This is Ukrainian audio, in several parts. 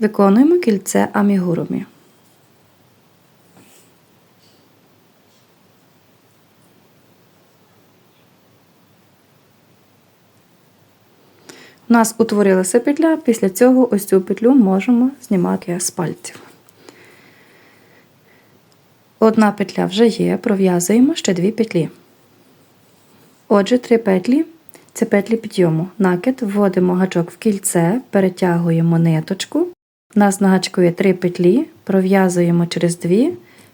Виконуємо кільце амігурумі. У нас утворилася петля, після цього ось цю петлю можемо знімати з пальців. Одна петля вже є, пров'язуємо ще дві петлі. Отже, три петлі це петлі підйому. Накид, вводимо гачок в кільце, перетягуємо ниточку. У нас на гачку є три петлі, пров'язуємо через дві,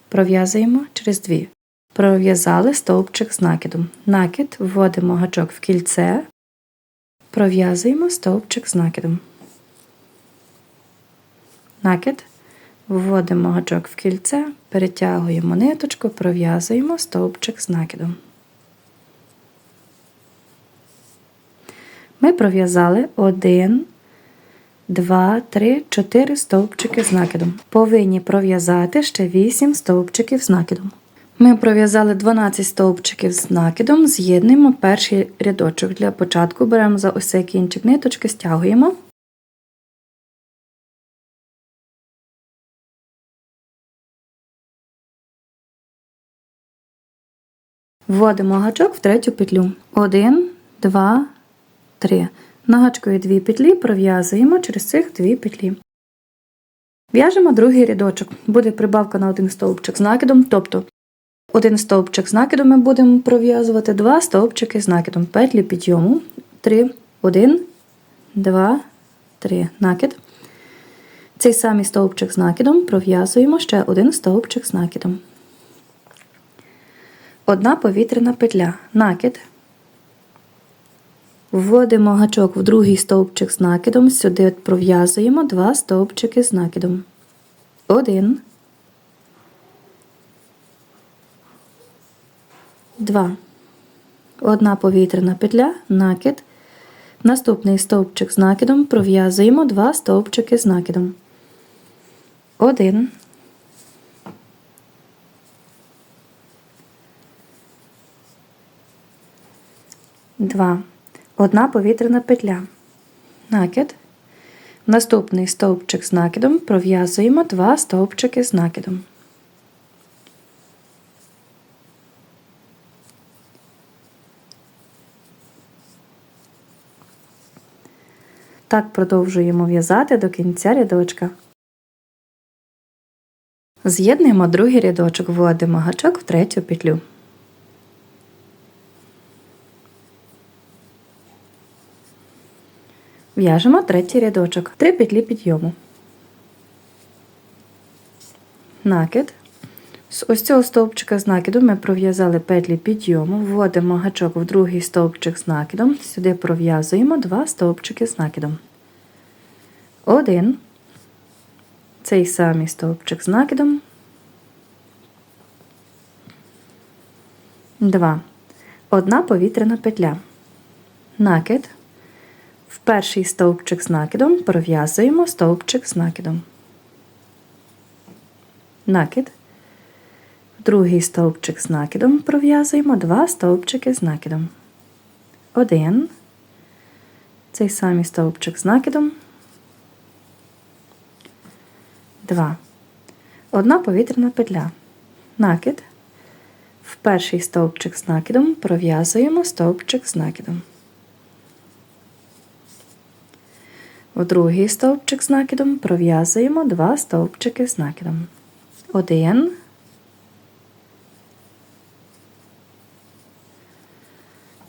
пров'язуємо через дві. Пров'язали стовпчик з накидом. Накид, вводимо гачок в кільце, пров'язуємо стовпчик з накидом. Накид, вводимо гачок в кільце, перетягуємо ниточку, пров'язуємо стовпчик з накидом. Ми пров'язали 1, 2, 3, 4 стовпчики з накидом. Повинні пров'язати ще 8 стовпчиків з накидом. Ми пров'язали 12 стовпчиків з накидом, з'єднуємо перший рядочок. Для початку беремо за ось цей кінчик ниточки, стягуємо. Вводимо гачок в третю петлю. 1, 2, 3. На дві петлі пров'язуємо через цих дві петлі. В'яжемо другий рядочок. Буде прибавка на один стовпчик з накидом, тобто один стовпчик з накидом ми будемо пров'язувати, два стовпчики з накидом. Петлі підйому. 3, 1, 2, 3. Накид. Цей самий стовпчик з накидом пров'язуємо ще один стовпчик з накидом. Одна повітряна петля. Накид. Вводимо гачок в другий стовпчик з накидом, сюди пров'язуємо два стовпчики з накидом. Один. Два. Одна повітряна петля, накид. Наступний стовпчик з накидом пров'язуємо два стовпчики з накидом. Один. Два. Одна повітряна петля. Накид. Наступний стовпчик з накидом пров'язуємо два стовпчики з накидом. Так продовжуємо в'язати до кінця рядочка. З'єднуємо другий рядочок, вводимо гачок в третю петлю. В'яжемо третій рядочок, три петлі підйому. Накид. З ось цього стовпчика з накиду ми пров'язали петлі підйому, вводимо гачок в другий стовпчик з накидом, сюди пров'язуємо два стовпчики з накидом. Один. Цей самий стовпчик з накидом. Два. Одна повітряна петля. Накид. В перший стовпчик з накидом пров'язуємо стовпчик з накидом. Накид. В другий стовпчик з накидом пров'язуємо два стовпчики з накидом. Один. Цей самий стовпчик з накидом. Два. Одна повітряна петля. Накид. В перший стовпчик з накидом пров'язуємо стовпчик з накидом. У другий стовпчик з накидом пров'язуємо два стовпчики з накидом. Один.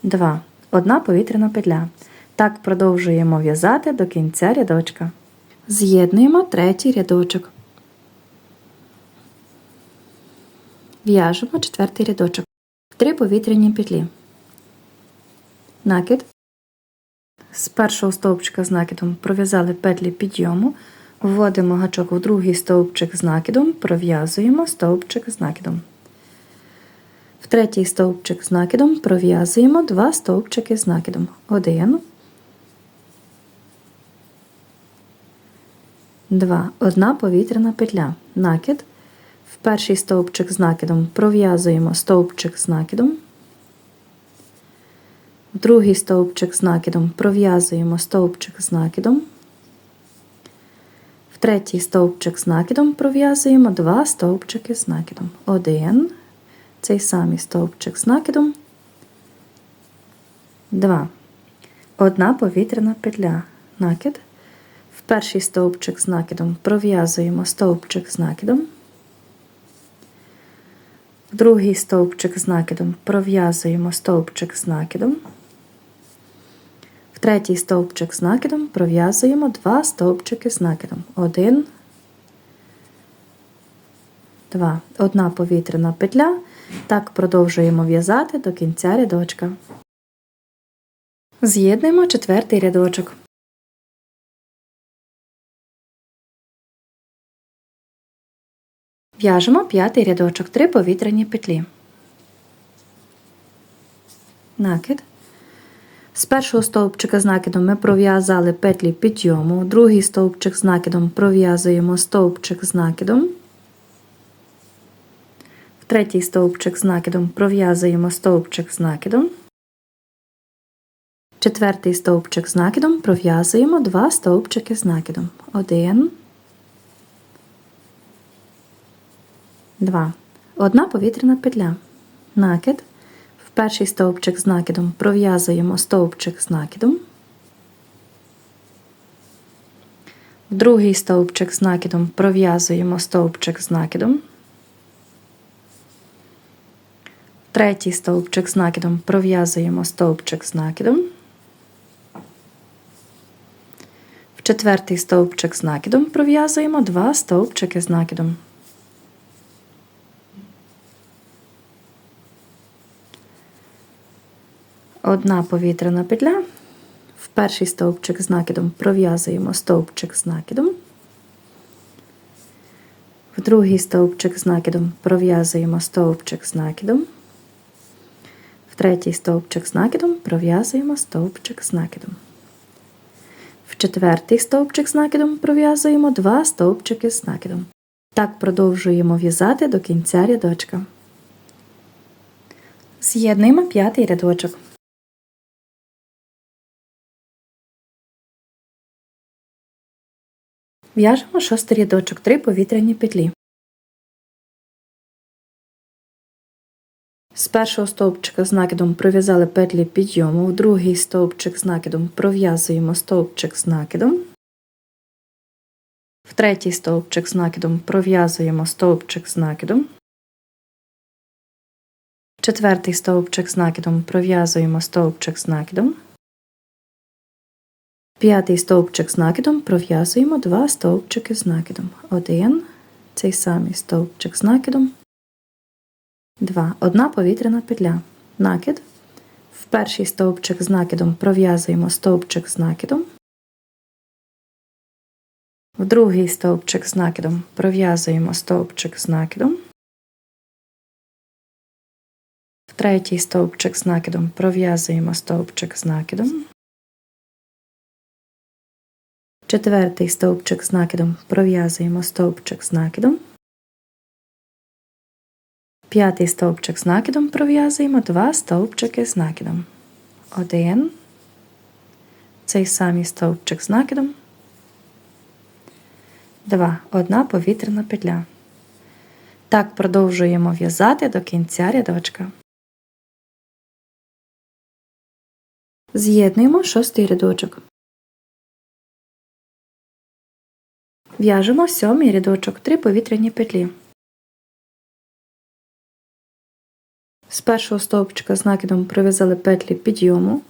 Два. Одна повітряна петля. Так продовжуємо в'язати до кінця рядочка. З'єднуємо третій рядочок. В'яжемо четвертий рядочок. Три повітряні петлі. Накид. З першого стовпчика з накидом пров'язали петлі підйому, вводимо гачок у другий стовпчик з накидом, пров'язуємо стовпчик з накидом. В третій стовпчик з накидом пров'язуємо два стовпчики з накидом. Один, два. Одна повітряна петля. Накид. В перший стовпчик з накидом пров'язуємо стовпчик з накидом. Другий стовпчик з накидом пров'язуємо стовпчик з накидом. В третій стовпчик з накидом пров'язуємо два стовпчики з накидом. Один, цей самий стовпчик з накидом, два. Одна повітряна петля. Накид. В перший стовпчик з накидом пров'язуємо стовпчик з накидом. Другий стовпчик з накидом пров'язуємо стовпчик з накидом. Третій стовпчик з накидом пров'язуємо два стовпчики з накидом. Один, два. Одна повітряна петля. Так продовжуємо в'язати до кінця рядочка. З'єднуємо четвертий рядочок. В'яжемо п'ятий рядочок, три повітряні петлі. Накид. З першого стовпчика з накидом ми пров'язали петлі підйому, другий стовпчик з накидом пров'язуємо стовпчик з накидом. В третій стовпчик з накидом пров'язуємо стовпчик з накидом. Четвертий стовпчик з накидом пров'язуємо два стовпчики з накидом. Один. Два. Одна повітряна петля. Накид. Перший стовпчик з накидом пров'язуємо стовпчик з накидом. В другий стовпчик з накидом пров'язуємо стовпчик з накидом. В третій стовпчик з накидом пров'язуємо стовпчик з накидом. В четвертий стовпчик з накидом пров'язуємо два стовпчики з накидом. Одна повітряна петля. В перший стовпчик з накидом пров'язуємо стовпчик з накидом. В другий стовпчик з накидом пров'язуємо стовпчик з накидом. В третій стовпчик з накидом пров'язуємо стовпчик з накидом. В четвертий стовпчик з накидом пров'язуємо два стовпчики з накидом. Так продовжуємо в'язати до кінця рядочка. З'єднуємо п'ятий рядочок. В'яжемо шостий рядочок, три повітряні петлі. З першого стовпчика з накидом пров'язали петлі підйому, в другий стовпчик з накидом пров'язуємо стовпчик з накидом. В третій стовпчик з накидом пров'язуємо стовпчик з накидом. Четвертий стовпчик з накидом пров'язуємо стовпчик з накидом. П'ятий стовпчик з накидом пров'язуємо два стовпчики з накидом. Один, цей самий стовпчик з накидом. Два. Одна повітряна петля. Накид. В перший стовпчик з накидом пров'язуємо стовпчик з накидом. В другий стовпчик з накидом пров'язуємо стовпчик з накидом. В третій стовпчик з накидом пров'язуємо стовпчик з накидом. Четвертий стовпчик з накидом пров'язуємо стовпчик з накидом. П'ятий стовпчик з накидом пров'язуємо два стовпчики з накидом. Один. Цей самий стовпчик з накидом. Два. Одна повітряна петля. Так продовжуємо в'язати до кінця рядочка. З'єднуємо шостий рядочок. В'яжемо сьомий рядочок, три повітряні петлі. З першого стовпчика з накидом пров'язали петлі підйому,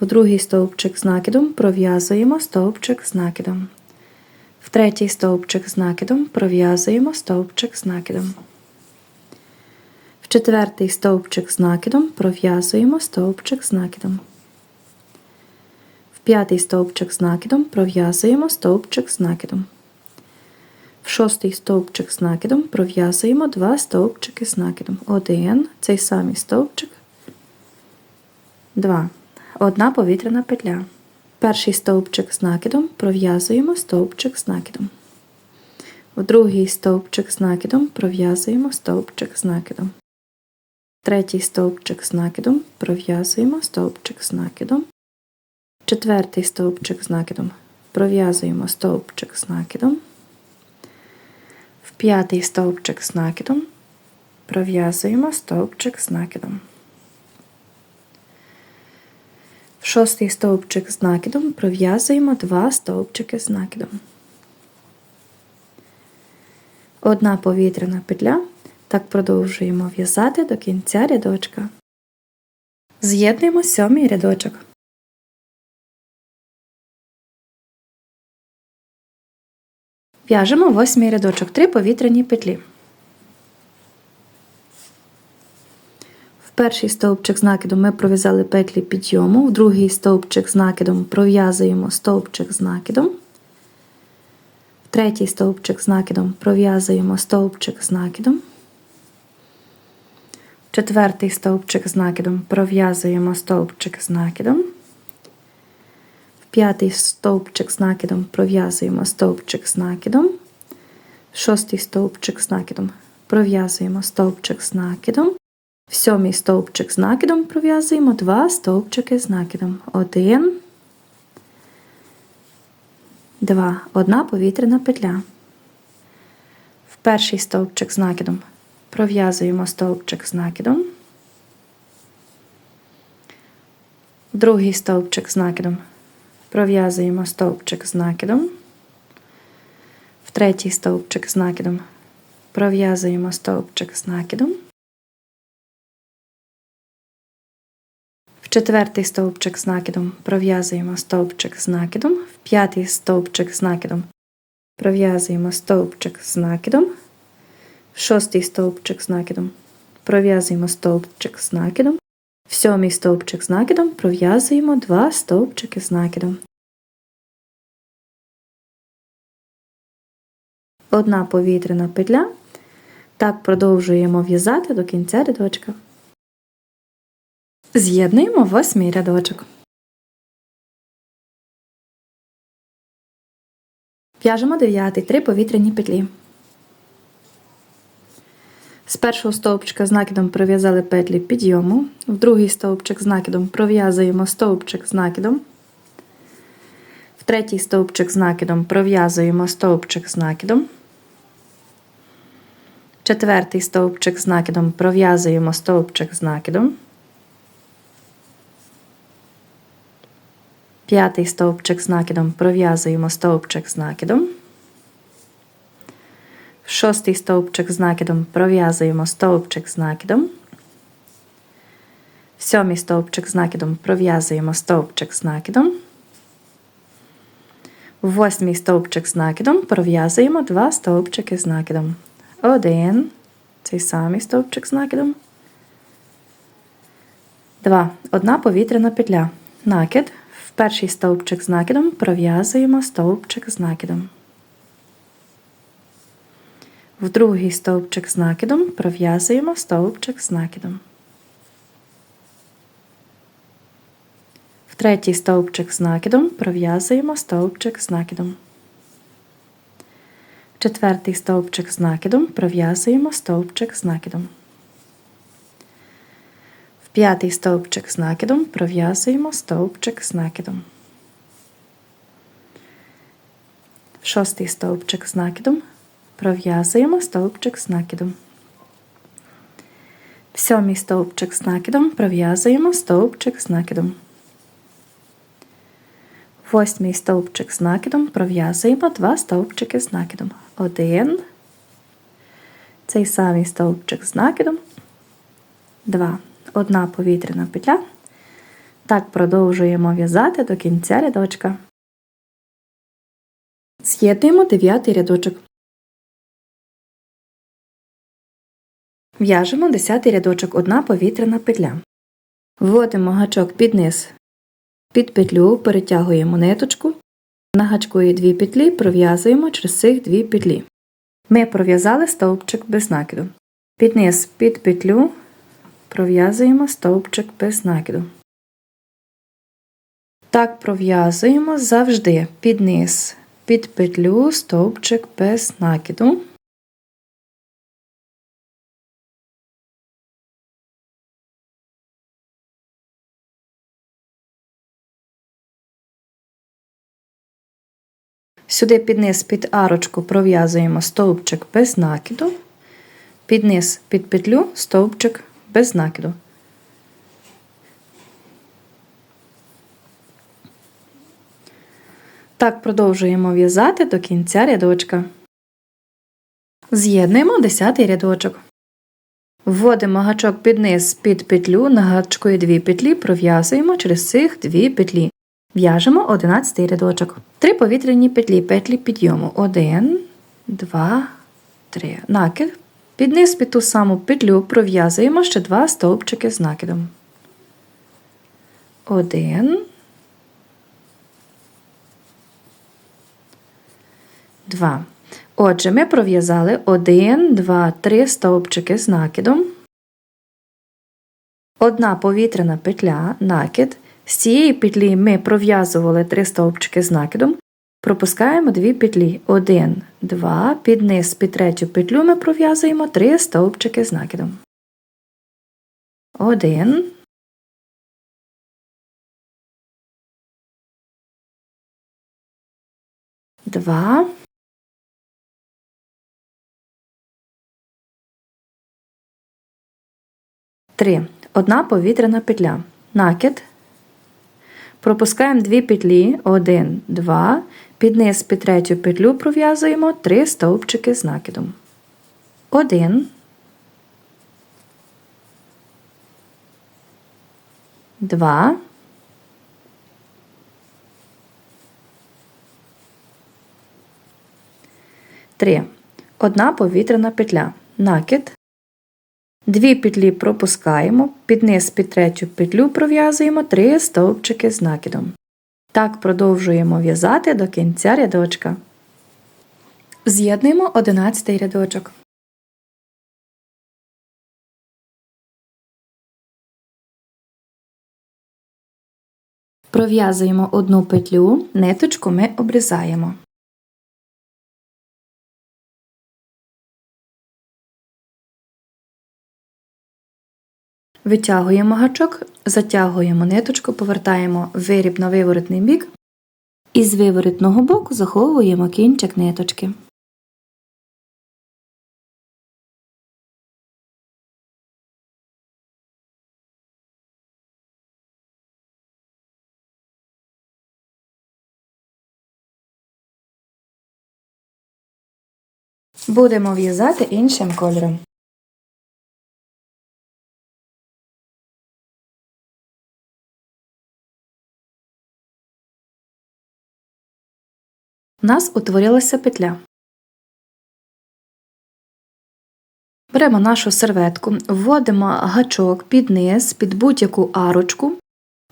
в другий стовпчик з накидом пров'язуємо стовпчик з накидом. В третій стовпчик з накидом пров'язуємо стовпчик з накидом. В четвертий стовпчик з накидом пров'язуємо стовпчик з накидом. В п'ятий стовпчик з накидом пров'язуємо стовпчик з накидом. В шостий стовпчик з накидом пров'язуємо два стовпчики з накидом. Один, цей самий стовпчик, два. Одна повітряна петля. Перший стовпчик з накидом пров'язуємо стовпчик з накидом. В другий стовпчик з накидом пров'язуємо стовпчик з накидом. Третій стовпчик з накидом пров'язуємо стовпчик з накидом. Четвертий стовпчик з накидом пров'язуємо стовпчик з накидом. В п'ятий стовпчик з накидом пров'язуємо стовпчик з накидом. В шостий стовпчик з накидом пров'язуємо два стовпчики з накидом. Одна повітряна петля. Так продовжуємо в'язати до кінця рядочка. З'єднуємо сьомий рядочок. В'яжемо восьмий рядочок, три повітряні петлі. В перший стовпчик з накидом ми пров'язали петлі підйому, в другий стовпчик з накидом пров'язуємо стовпчик з накидом. В третій стовпчик з накидом пров'язуємо стовпчик з накидом. Четвертий стовпчик з накидом пров'язуємо стовпчик з накидом. П'ятий стовпчик з накидом пров'язуємо стовпчик з накидом. Шостий стовпчик з накидом пров'язуємо стовпчик з накидом. В сьомий стовпчик з накидом пров'язуємо два стовпчики з накидом. Один, два. Одна повітряна петля. В перший стовпчик з накидом пров'язуємо стовпчик з накидом. Другий стовпчик з накидом пров'язуємо стовпчик з накидом. В третій стовпчик з накидом. Пров'язуємо стовпчик з накидом. В четвертий стовпчик з накидом. Пров'язуємо стовпчик з накидом, в п'ятий стовпчик з накидом. Пров'язуємо стовпчик з накидом, в шостий стовпчик з накидом. Пров'язуємо стовпчик з накидом, в сьомий стовпчик з накидом пров'язуємо два стовпчики з накидом. Одна повітряна петля. Так продовжуємо в'язати до кінця рядочка. З'єднуємо восьмий рядочок. В'яжемо дев'ятий, три повітряні петлі. З першого стовпчика з накидом пров'язали петлі підйому, в другий стовпчик з накидом пров'язуємо стовпчик з накидом, в третій стовпчик з накидом пров'язуємо стовпчик з накидом, четвертий стовпчик з накидом пров'язуємо стовпчик з накидом. П'ятий стовпчик з накидом пров'язуємо стовпчик з накидом. Шостий стовпчик з накидом пров'язуємо стовпчик з накидом. Сьомий стовпчик з накидом пров'язуємо стовпчик з накидом. Восьмий стовпчик з накидом пров'язуємо два стовпчики з накидом. Один. Цей самий стовпчик з накидом. Два. Одна повітряна петля. Накид. В перший стовпчик з накидом пров'язуємо стовпчик з накидом. В другий стовпчик з накидом пров'язуємо стовпчик з накидом. В третій стовпчик з накидом пров'язуємо стовпчик з накидом. В четвертий стовпчик з накидом пров'язуємо стовпчик з накидом. В п'ятий стовпчик з накидом пров'язуємо стовпчик з накидом. В шостий стовпчик з накидом пров'язуємо стовпчик з накидом. В сьомий стовпчик з накидом пров'язуємо стовпчик з накидом. Восьмий стовпчик з накидом пров'язуємо два стовпчики з накидом. Один. Цей самий стовпчик з накидом. Два. Одна повітряна петля. Так продовжуємо в'язати до кінця рядочка. З'єднуємо дев'ятий рядочок. В'яжемо 10 рядочок одна повітряна петля. Вводимо гачок під низ під петлю, перетягуємо ниточку, на гачку є дві петлі, пров'язуємо через цих дві петлі. Ми пров'язали стовпчик без накиду. Під низ під петлю пров'язуємо стовпчик без накиду. Так пров'язуємо завжди під низ під петлю стовпчик без накиду. Сюди під низ під арочку пров'язуємо стовпчик без накиду, під низ під петлю стовпчик без накиду. Так продовжуємо в'язати до кінця рядочка. З'єднуємо 10 рядочок. Вводимо гачок під низ під петлю, на гачкою 2 петлі пров'язуємо через цих 2 петлі. В'яжемо 11 рядочок. Три повітряні петлі, петлі підйому. 1, 2, 3. Накид. Під низ під ту саму петлю пров'язуємо ще два стовпчики з накидом. 1, 2. Отже, ми пров'язали 1, 2, 3 стовпчики з накидом. Одна повітряна петля, накид. З цієї петлі ми пров'язували 3 стовпчики з накидом. Пропускаємо 2 петлі. 1, 2, під низ під третю петлю ми пров'язуємо 3 стовпчики з накидом. 1, Два. Три. Одна повітряна петля. Накид. Пропускаємо дві петлі. Один, два. Під низ під третю петлю пров'язуємо три стовпчики з накидом. Один. Два. Три. Одна повітряна петля. Накид. Дві петлі пропускаємо, під низ під третю петлю пров'язуємо 3 стовпчики з накидом. Так продовжуємо в'язати до кінця рядочка. З'єднуємо 11 рядочок. Пров'язуємо одну петлю, ниточку ми обрізаємо. Витягуємо гачок, затягуємо ниточку, повертаємо виріб на виворотний бік і з виворотного боку заховуємо кінчик ниточки. Будемо в'язати іншим кольором. У нас утворилася петля. Беремо нашу серветку, вводимо гачок під низ, під будь-яку арочку,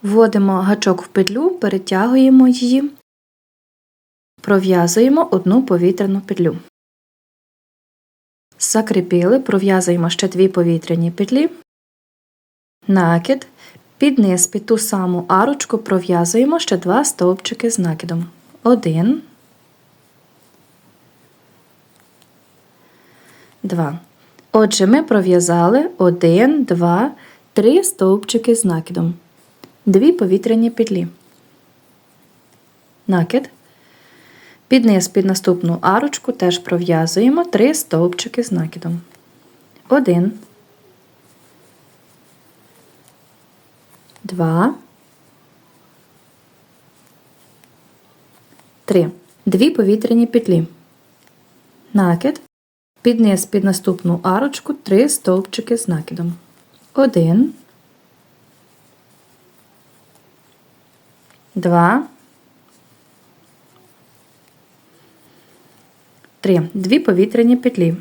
вводимо гачок в петлю, перетягуємо її, пров'язуємо одну повітряну петлю. Закріпили, пров'язуємо ще дві повітряні петлі, накид, під низ під ту саму арочку пров'язуємо ще два стовпчики з накидом. Один. 2. Отже, ми пров'язали 1, 2, 3 стовпчики з накидом. Дві повітряні петлі. Накид. Під низ під наступну арочку теж пров'язуємо 3 стовпчики з накидом. 1, 2, 3. Дві повітряні петлі. Накид. Під низ під наступну арочку 3 стовпчики з накидом. 1, 2, 3. Дві повітряні петлі.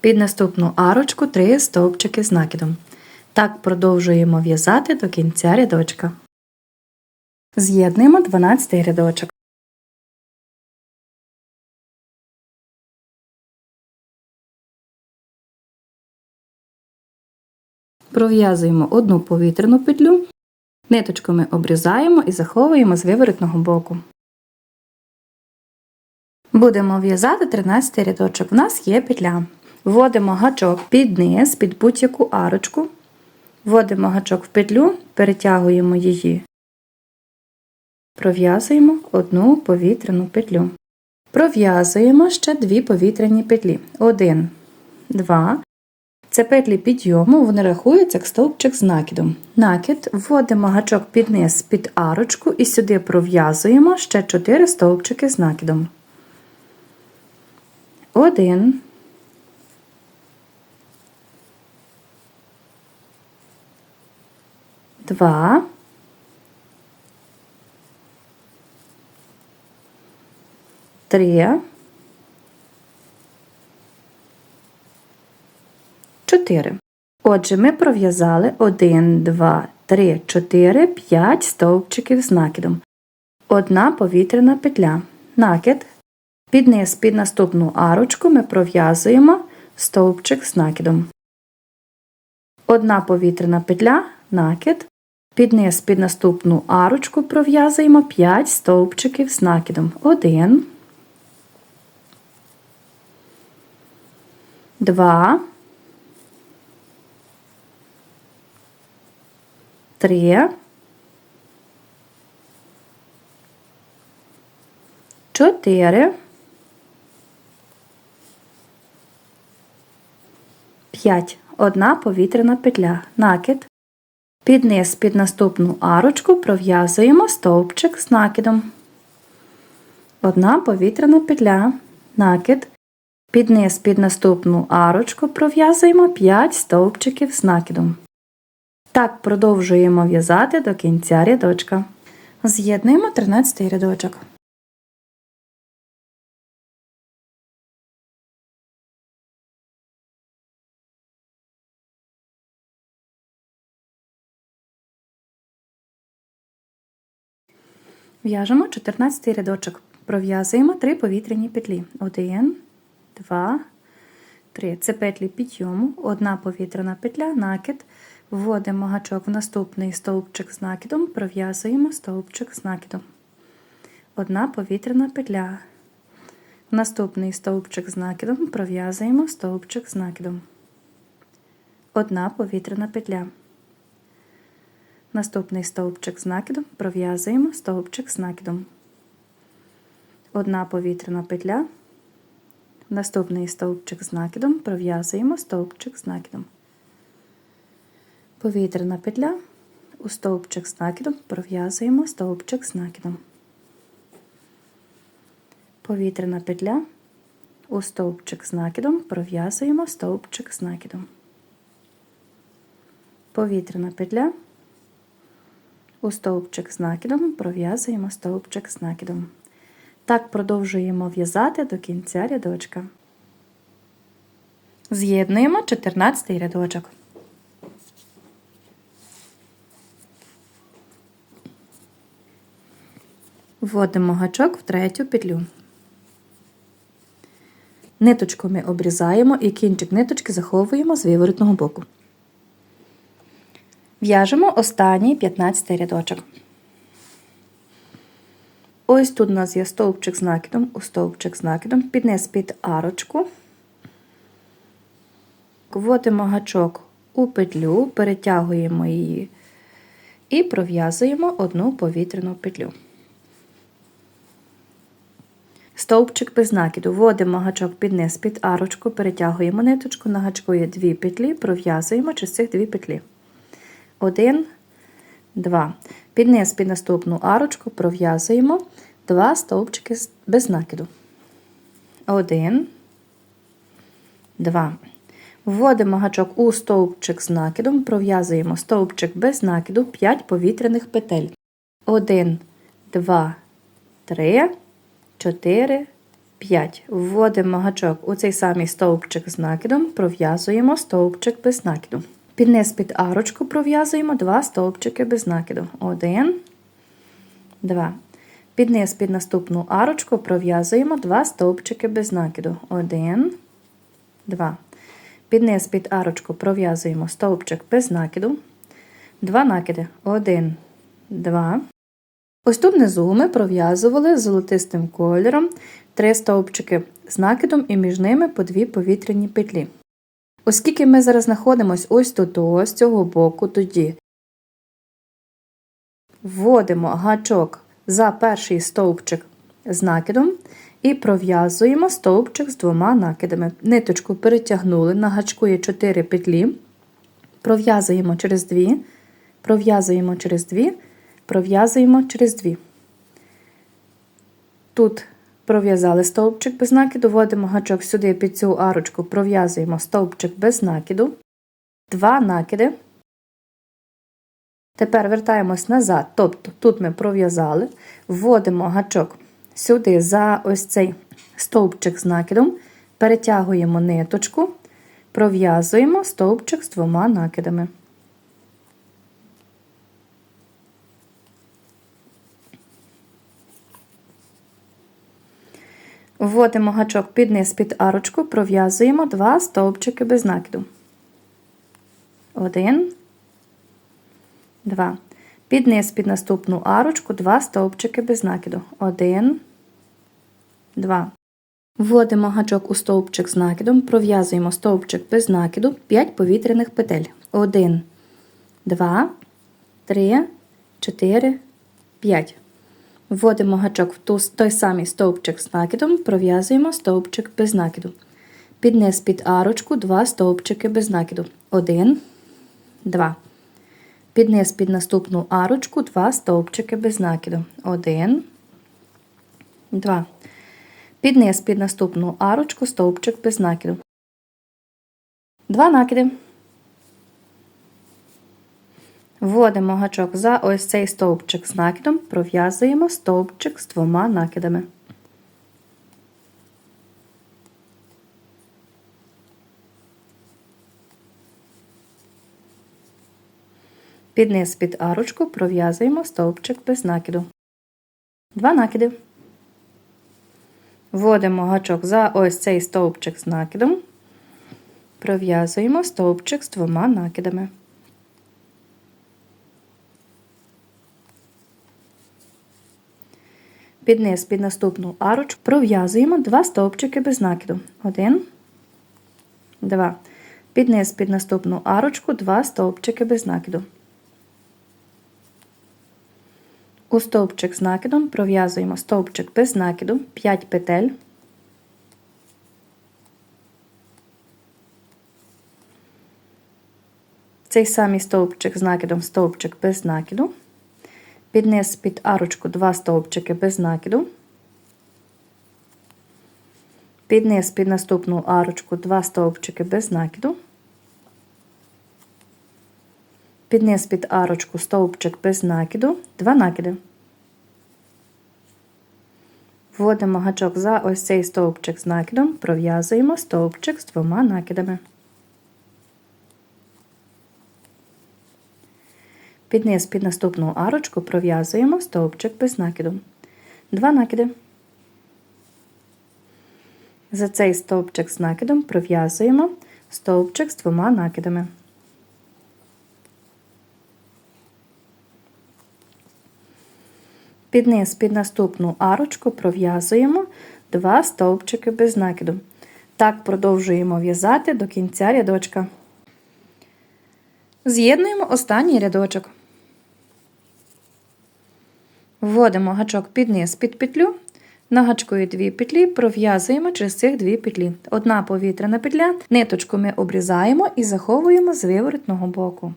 Під наступну арочку 3 стовпчики з накидом. Так продовжуємо в'язати до кінця рядочка. З'єднуємо 12 рядочок. Пров'язуємо одну повітряну петлю, ниточками обрізаємо і заховуємо з виворотного боку. Будемо в'язати 13 рядочок. У нас є петля. Вводимо гачок під низ, під будь-яку арочку. Вводимо гачок в петлю, перетягуємо її, пров'язуємо одну повітряну петлю. Пров'язуємо ще дві повітряні петлі. Один, два. Це петлі підйому, вони рахуються як стовпчик з накидом. Накид вводимо гачок під низ під арочку і сюди пров'язуємо ще 4 стовпчики з накидом. Один. Два. Три. Чотири. Отже, ми пров'язали 1, 2, 3, 4, 5 стовпчиків з накидом. Одна повітряна петля. Накид. Під низ під наступну арочку ми пров'язуємо стовпчик з накидом. Одна повітряна петля, накид. Під низ під наступну арочку пров'язуємо 5 стовпчиків з накидом. 1, 2, 3, 4, 5. Одна повітряна петля. Накид. Під низ під наступну арочку пров'язуємо стовпчик з накидом. Одна повітряна петля. Накид. Під низ під наступну арочку пров'язуємо 5 стовпчиків з накидом. Так продовжуємо в'язати до кінця рядочка. З'єднуємо 13 рядочок. В'яжемо 14 рядочок. Пров'язуємо 3 повітряні петлі. 1, 2, 3. Це петлі підйому, одна повітряна петля, накид. Вводимо гачок в наступний стовпчик з накидом, пров'язуємо стовпчик з накидом. Одна повітряна петля. В наступний стовпчик з накидом пров'язуємо стовпчик з накидом. Одна повітряна петля. Наступний стовпчик з накидом пров'язуємо стовпчик з накидом. Одна повітряна петля. Наступний стовпчик з накидом пров'язуємо стовпчик з накидом. Повітряна петля. У стовпчик з накидом пров'язуємо стовпчик з накидом. Повітряна петля. У стовпчик з накидом пров'язуємо стовпчик з накидом. Повітряна петля. У стовпчик з накидом пров'язуємо стовпчик з накидом. Так продовжуємо в'язати до кінця рядочка. З'єднуємо 14 рядочок. Вводимо гачок в третю петлю. Ниточку ми обрізаємо і кінчик ниточки заховуємо з виворотного боку. В'яжемо останній 15 рядочок. Ось тут у нас є стовпчик з накидом, у стовпчик з накидом, підниз під арочку. Вводимо гачок у петлю, перетягуємо її і пров'язуємо одну повітряну петлю. Стовпчик без накиду. Вводимо гачок під низ під арочку, перетягуємо ниточку, на гачку є дві петлі, пров'язуємо через цих дві петлі. Один, два. Під низ під наступну арочку пров'язуємо два стовпчики без накиду. Один, два. Вводимо гачок у стовпчик з накидом, пров'язуємо стовпчик без накиду 5 повітряних петель. 1, 2, 3, 4, 5. Вводимо гачок у цей самий стовпчик з накидом, пров'язуємо стовпчик без накиду. Під низ під арочку пров'язуємо 2 стовпчики без накиду. 1, 2. Під низ під наступну арочку пров'язуємо 2 стовпчики без накиду. 1, 2. Під низ під арочку пров'язуємо стовпчик без накиду. 2 накиди. 1, 2. Ось тут внизу ми пров'язували золотистим кольором 3 стовпчики з накидом і між ними по 2 повітряні петлі. Оскільки ми зараз знаходимося ось тут, з цього боку, тоді вводимо гачок за перший стовпчик з накидом і пров'язуємо стовпчик з двома накидами. Ниточку перетягнули, на гачку є 4 петлі, пров'язуємо через 2, пров'язуємо через 2, пров'язуємо через 2. Тут пров'язали стовпчик без накиду, вводимо гачок сюди під цю арочку, пров'язуємо стовпчик без накиду, два накиди. Тепер вертаємось назад, тобто тут ми пров'язали, вводимо гачок сюди за ось цей стовпчик з накидом, перетягуємо ниточку, пров'язуємо стовпчик з двома накидами. Вводимо гачок під низ під арочку, пров'язуємо два стовпчики без накиду. Один, два. Під низ під наступну арочку два стовпчики без накиду. Один, два. Вводимо гачок у стовпчик з накидом, пров'язуємо стовпчик без накиду, 5 повітряних петель. 1, 2, 3, 4, 5. Вводимо гачок в той самий стовпчик з накидом, пров'язуємо стовпчик без накиду. Під низ під арочку 2 стовпчики без накиду. 1, 2. Під низ під наступну арочку 2 стовпчики без накиду. 1, 2. Під низ під наступну арочку стовпчик без накиду. Два накиди. Вводимо гачок за ось цей стовпчик з накидом, пров'язуємо стовпчик з двома накидами. Під низ під арочку пров'язуємо стовпчик без накиду. Два накиди. Вводимо гачок за ось цей стовпчик з накидом, пров'язуємо стовпчик з двома накидами. Під низ під наступну арочку пров'язуємо два стовпчики без накиду. Один, два. Під низ під наступну арочку два стовпчики без накиду. У стовпчик з накидом пров'язуємо стовпчик без накиду 5 петель. Цей самий стовпчик з накидом стовпчик без накиду. Під низ під арочку 2 стовпчики без накиду. Під низ під наступну арочку 2 стовпчики без накиду. Під низ під арочку стовпчик без накиду, 2 накиди. Вводимо гачок за ось цей стовпчик з накидом, пров'язуємо стовпчик з двома накидами. Під низ під наступну арочку пров'язуємо стовпчик без накиду. Два накиди. За цей стовпчик з накидом пров'язуємо стовпчик з двома накидами. Під низ під наступну арочку пров'язуємо два стовпчики без накиду. Так продовжуємо в'язати до кінця рядочка. З'єднуємо останній рядочок. Вводимо гачок під низ під петлю, нагачкою дві петлі, пров'язуємо через цих дві петлі. Одна повітряна петля, ниточку ми обрізаємо і заховуємо з виворотного боку.